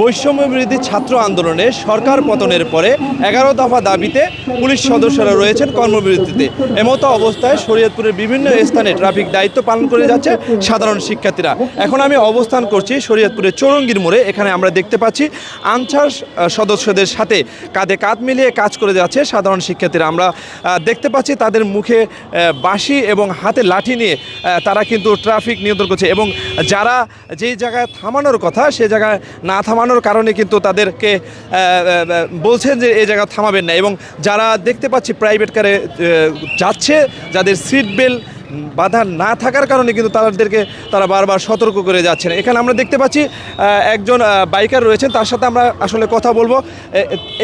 বৈষম্য বিরোধী ছাত্র আন্দোলনে সরকার পতনের পরে এগারো দফা দাবিতে পুলিশ সদস্যরা রয়েছেন কর্মবিরতিতে। এমতো অবস্থায় শরীয়তপুরের বিভিন্ন স্থানে ট্রাফিক দায়িত্ব পালন করে যাচ্ছে সাধারণ শিক্ষার্থীরা। এখন আমি অবস্থান করছি শরীয়তপুরের চৌরঙ্গির মোড়ে। এখানে আমরা দেখতে পাচ্ছি আনসার সদস্যদের সাথে কাঁধে কাঁধ মিলিয়ে কাজ করে যাচ্ছে সাধারণ শিক্ষার্থীরা। আমরা দেখতে পাচ্ছি তাদের মুখে বাঁশি এবং হাতে লাঠি নিয়ে তারা কিন্তু ট্রাফিক নিয়ন্ত্রণ করছে এবং যারা যেই জায়গায় থামানোর কথা, সে জায়গায় না থামানোর কারণে কিন্তু তাদেরকে বলছেন যে এই জায়গা থামাবেন না। এবং যারা দেখতে পাচ্ছি প্রাইভেট কারে যাচ্ছে, যাদের সিট বেল্ট বাধা না থাকার কারণে কিন্তু তাদেরকে তারা বারবার সতর্ক করে যাচ্ছেন। এখানে আমরা দেখতে পাচ্ছি একজন বাইকার রয়েছেন, তার সাথে আমরা আসলে কথা বলব।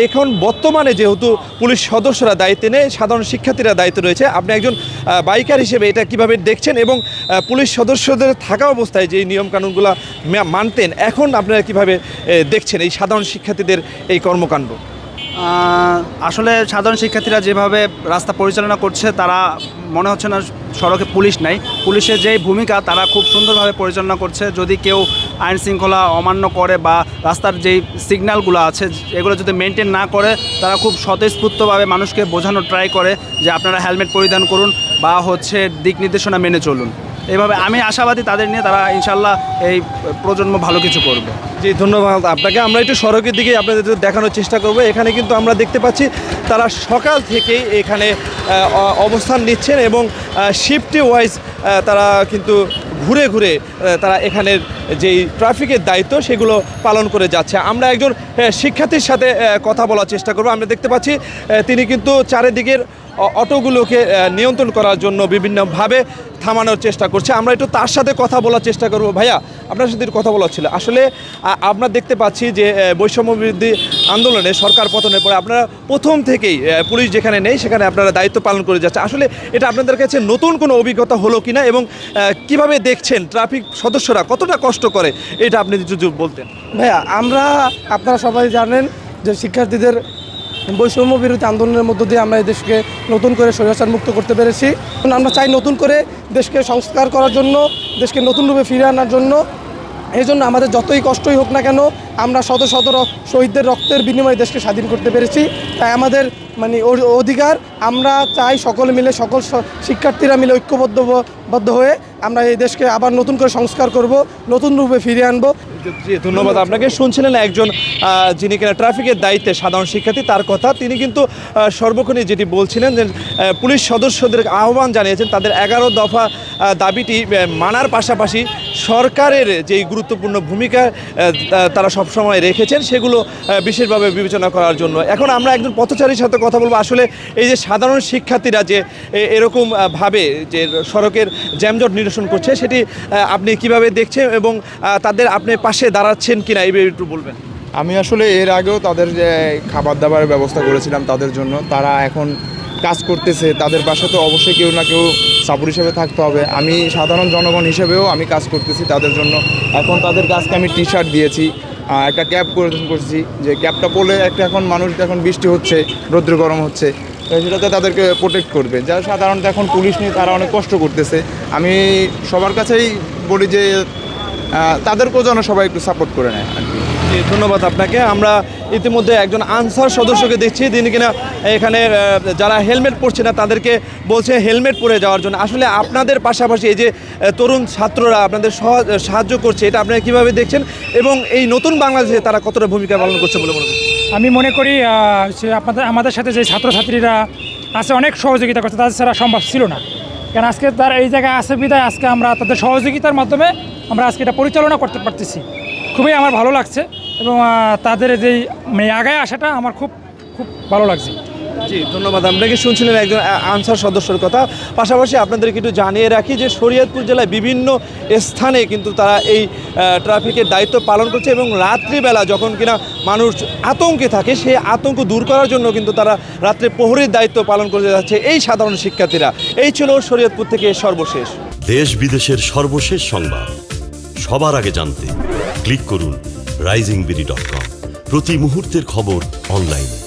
এখন বর্তমানে যেহেতু পুলিশ সদস্যরা দায়িত্বে নেই সাধারণ শিক্ষার্থীরা দায়িত্ব রয়েছে, আপনি একজন বাইকার হিসেবে এটা কীভাবে দেখছেন এবং পুলিশ সদস্যদের থাকা অবস্থায় যে নিয়মকানুনগুলো মানতেন, এখন আপনারা কীভাবে দেখছেন এই সাধারণ শিক্ষার্থীদের এই কর্মকাণ্ড? আসলে সাধারণ শিক্ষার্থীরা যেভাবে রাস্তা পরিচালনা করছে, তারা মনে হচ্ছে না সড়কে পুলিশ নাই। পুলিশের যেই ভূমিকা, তারা খুব সুন্দরভাবে পরিচালনা করছে। যদি কেউ আইন শৃঙ্খলা অমান্য করে বা রাস্তার যেই সিগন্যালগুলো আছে, এগুলো যদি মেনটেন না করে, তারা খুব স্বতঃস্ফূর্তভাবে মানুষকে বোঝানোর ট্রাই করে যে আপনারা হেলমেট পরিধান করুন বা হচ্ছে দিক নির্দেশনা মেনে চলুন। এইভাবে আমি আশাবাদী তাদের নিয়ে তারা ইনশাল্লাহ এই প্রজন্ম ভালো কিছু করবে। জি, ধন্যবাদ আপনাকে। আমরা একটু সড়কের দিকে আপনাদের দেখানোর চেষ্টা করব। এখানে কিন্তু আমরা দেখতে পাচ্ছি তারা সকাল থেকেই এখানে অবস্থান নিচ্ছেন এবং শিফটে ওয়াইজ তারা কিন্তু ঘুরে ঘুরে তারা এখানের যেই ট্রাফিকের দায়িত্ব সেগুলো পালন করে যাচ্ছে। আমরা একজন শিক্ষার্থীর সাথে কথা বলার চেষ্টা করব। আমরা দেখতে পাচ্ছি তিনি কিন্তু চারিদিকের অটোগুলোকে নিয়ন্ত্রণ করার জন্য বিভিন্নভাবে থামানোর চেষ্টা করছে। আমরা একটু তার সাথে কথা বলার চেষ্টা করব। ভাইয়া, আপনার সাথে কথা বলার ছিল। আসলে আমরা দেখতে পাচ্ছি যে বৈষম্য বিরোধী আন্দোলনে সরকার পতনের পরে আপনারা প্রথম থেকেই পুলিশ যেখানে নেই, সেখানে আপনারা দায়িত্ব পালন করে যাচ্ছে। আসলে, এটা আপনাদের কাছে নতুন কোনো অভিজ্ঞতা হলো কি না এবং কীভাবে দেখছেন ট্রাফিক সদস্যরা কতটা কষ্ট করে? এটা আপনি যদি বলতেন। ভাইয়া, আমরা, আপনারা সবাই জানেন যে শিক্ষার্থীদের বৈষম্য বিরোধী আন্দোলনের মধ্য দিয়ে আমরা এই দেশকে নতুন করে স্বৈরাচার মুক্ত করতে পেরেছি। আমরা চাই নতুন করে দেশকে সংস্কার করার জন্য, দেশকে নতুন রূপে ফিরে আনার জন্য। এই জন্য আমাদের যতই কষ্টই হোক না কেন, আমরা শত শত শহীদদের রক্তের বিনিময়ে দেশকে স্বাধীন করতে পেরেছি। তাই আমাদের মানে অধিকার, আমরা চাই সকলে মিলে, সকল শিক্ষার্থীরা মিলে ঐক্যবদ্ধ বদ্ধ হয়ে আমরা এই দেশকে আবার নতুন করে সংস্কার করব, নতুন রূপে ফিরিয়ে আনব। ধন্যবাদ। আপনাকে শুনছিলেন একজন যিনি কিনা ট্রাফিকের দায়িত্বে সাধারণ শিক্ষার্থী তার কথা। তিনি কিন্তু আহ, সর্বক্ষণে যেটি বলছিলেন যে পুলিশ সদস্যদের আহ্বান জানিয়েছেন তাদের এগারো দফা দাবিটি মানার পাশাপাশি সরকারের যেই গুরুত্বপূর্ণ ভূমিকা তারা সবসময় রেখেছেন সেগুলো বিশেষভাবে বিবেচনা করার জন্য। এখন আমরা একজন পথচারীর সাথে কথা বলব। আসলে এই যে সাধারণ শিক্ষার্থীরা যে এ- এরকম ভাবে যে সড়কের জ্যামজট নিরসন করছে সেটি আপনি কীভাবে দেখছেন এবং তাদের আপনি পাশে দাঁড়াচ্ছেন কিনা, এই একটু বলবেন। আমি আসলে এর আগেও তাদের যে খাবার দাবারের ব্যবস্থা করেছিলাম তাদের জন্য, তারা এখন কাজ করতেছে, তাদের পাশে তো অবশ্যই কেউ না কেউ সাপোর্ট হিসেবে থাকতে হবে। আমি সাধারণ জনগণ হিসেবেও আমি কাজ করতেছি তাদের জন্য। এখন তাদের কাজকে আমি টি শার্ট দিয়েছি একটা ক্যাব করছি, যে ক্যাবটা পরলে একটা এখন মানুষ এখন বৃষ্টি হচ্ছে, রৌদ্র গরম হচ্ছে সেটাতে তাদেরকে প্রোটেক্ট করবে। যারা সাধারণত এখন পুলিশ নিয়ে তারা অনেক কষ্ট করতেছে। আমি সবার কাছেই বলি যে তাদেরকেও যেন সবাই একটু সাপোর্ট করে নেয় আর কি। ধন্যবাদ আপনাকে। আমরা ইতিমধ্যে একজন আনসার সদস্যকে দেখছি তিনি কিনা এখানে যারা হেলমেট পরছে না, তাদেরকে বলছে হেলমেট পরে যাওয়ার জন্য। আসলে আপনাদের পাশাপাশি এই যে তরুণ ছাত্ররা আপনাদের সহ- সাহায্য করছে, এটা আপনারা কীভাবে দেখছেন? এবং এই নতুন বাংলাদেশে তারা কতটা ভূমিকা পালন করছে বলে মনে আমি মনে করি আপনাদের, আমাদের সাথে যে ছাত্রছাত্রীরা আছে, অনেক সহযোগিতা করছে, তাদের ছাড়া সম্ভব ছিল না। কারণ আজকে তার এই জায়গায় আছে বিদায়, আজকে আমরা তাদের সহযোগিতার মাধ্যমে আমরা আজকে এটা পরিচালনা করতে পারতেছি। খুবই আমার ভালো লাগছে এবং তাদের যেই মানে আগায় আসাটা আমার খুব খুব ভালো লাগছে। জি ধন্যবাদ। আপনাকে শুনছিলেন একজন আনসার সদস্যের কথা? পাশাপাশি আপনাদেরকে একটু জানিয়ে রাখি যে শরীয়তপুর জেলায় বিভিন্ন স্থানে কিন্তু তারা এই ট্রাফিকের দায়িত্ব পালন করছে এবং রাত্রিবেলা যখন কিনা মানুষ আতঙ্কে থাকে সেই আতঙ্ক দূর করার জন্য কিন্তু তারা রাত্রে প্রহরীর দায়িত্ব পালন করে যাচ্ছে এই সাধারণ শিক্ষার্থীরা। এই ছিল শরীয়তপুর থেকে সর্বশেষ। দেশ বিদেশের সর্বশেষ সংবাদ। সবার আগে জানতে ক্লিক করুন রাইজিং বিডি ডট কম প্রতি মুহূর্তের খবর অনলাইনে